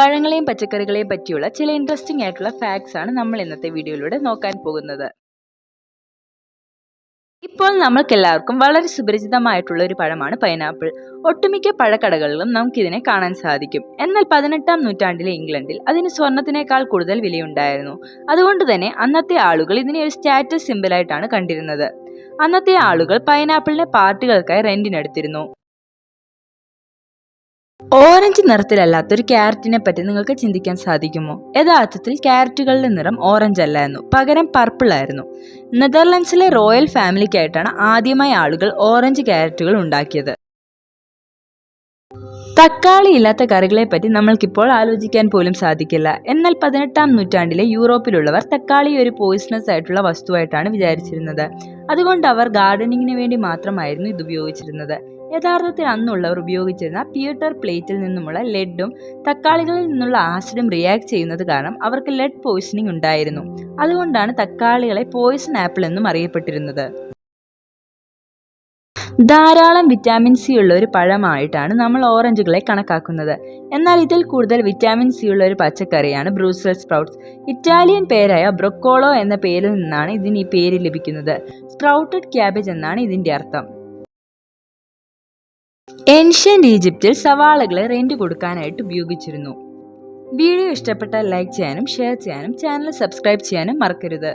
പഴങ്ങളെയും പച്ചക്കറികളെയും പറ്റിയുള്ള ചില ഇൻട്രസ്റ്റിംഗ് ആയിട്ടുള്ള ഫാക്ട്സ് ആണ് നമ്മൾ ഇന്നത്തെ വീഡിയോയിലൂടെ നോക്കാൻ പോകുന്നത്. ഇപ്പോൾ നമ്മൾക്കെല്ലാവർക്കും വളരെ സുപരിചിതമായിട്ടുള്ള ഒരു പഴമാണ് പൈനാപ്പിൾ ഒട്ടുമിക്ക പഴക്കടകളിലും നമുക്കിതിനെ കാണാൻ സാധിക്കും. എന്നാൽ പതിനെട്ടാം നൂറ്റാണ്ടിലെ ഇംഗ്ലണ്ടിൽ അതിന് സ്വർണത്തിനേക്കാൾ കൂടുതൽ വിലയുണ്ടായിരുന്നു. അതുകൊണ്ട് തന്നെ അന്നത്തെ ആളുകൾ ഇതിനെ ഒരു സ്റ്റാറ്റസ് സിമ്പിളായിട്ടാണ് കണ്ടിരുന്നത്. അന്നത്തെ ആളുകൾ പൈനാപ്പിളിനെ പാർട്ടികൾക്കായി റെന്റിനെടുത്തിരുന്നു ഓറഞ്ച് നിറത്തിലല്ലാത്ത ഒരു ക്യാരറ്റിനെ പറ്റി നിങ്ങൾക്ക് ചിന്തിക്കാൻ സാധിക്കുമോ? യഥാർത്ഥത്തിൽ ക്യാരറ്റുകളുടെ നിറം ഓറഞ്ച് അല്ലായിരുന്നു പകരം പർപ്പിൾ ആയിരുന്നു. നെതർലൻഡ്സിലെ റോയൽ ഫാമിലിക്കായിട്ടാണ് ആദ്യമായി ആളുകൾ ഓറഞ്ച് ക്യാരറ്റുകൾ ഉണ്ടാക്കിയത്. തക്കാളി ഇല്ലാത്ത കറികളെ പറ്റി നമ്മൾക്കിപ്പോൾ ആലോചിക്കാൻ പോലും സാധിക്കില്ല. എന്നാൽ പതിനെട്ടാം നൂറ്റാണ്ടിലെ യൂറോപ്പിലുള്ളവർ തക്കാളി ഒരു പോയിസണസ് ആയിട്ടുള്ള വസ്തുവായിട്ടാണ് വിചാരിച്ചിരുന്നത്. അതുകൊണ്ട് അവർ ഗാർഡനിങ്ങിന് വേണ്ടി മാത്രമായിരുന്നു ഇത് ഉപയോഗിച്ചിരുന്നത്. യഥാർത്ഥത്തിൽ അന്നുള്ളവർ ഉപയോഗിച്ചിരുന്ന പിയൂട്ടർ പ്ലേറ്റിൽ നിന്നുമുള്ള ലെഡും തക്കാളികളിൽ നിന്നുള്ള ആസിഡും റിയാക്ട് ചെയ്യുന്നത് കാരണം അവർക്ക് ലെഡ് പോയിസണിങ് ഉണ്ടായിരുന്നു. അതുകൊണ്ടാണ് തക്കാളികളെ പോയിസൺ ആപ്പിൾ എന്നും അറിയപ്പെട്ടിരുന്നത്. ധാരാളം വിറ്റാമിൻ സി ഉള്ള ഒരു പഴമായിട്ടാണ് നമ്മൾ ഓറഞ്ചുകളെ കണക്കാക്കുന്നത്. എന്നാൽ ഇതിൽ കൂടുതൽ വിറ്റാമിൻ സി ഉള്ള ഒരു പച്ചക്കറിയാണ് ബ്രൂസൽ സ്പ്രൗട്ട്സ് ഇറ്റാലിയൻ പേരായ ബ്രൊക്കോളോ എന്ന പേരിൽ നിന്നാണ് ഇതിന് ഈ പേര് ലഭിക്കുന്നത്. സ്പ്രൗട്ടഡ് ക്യാബേജ് എന്നാണ് ഇതിന്റെ അർത്ഥം. ഏൻഷ്യന്റ് ഈജിപ്തിൽ സവാളകളെ റെന്റ് കൊടുക്കാനായിട്ട് ഉപയോഗിച്ചിരുന്നു. വീഡിയോ ഇഷ്ടപ്പെട്ടാൽ ലൈക്ക് ചെയ്യാനും ഷെയർ ചെയ്യാനും ചാനൽ സബ്സ്ക്രൈബ് ചെയ്യാനും മറക്കരുത്.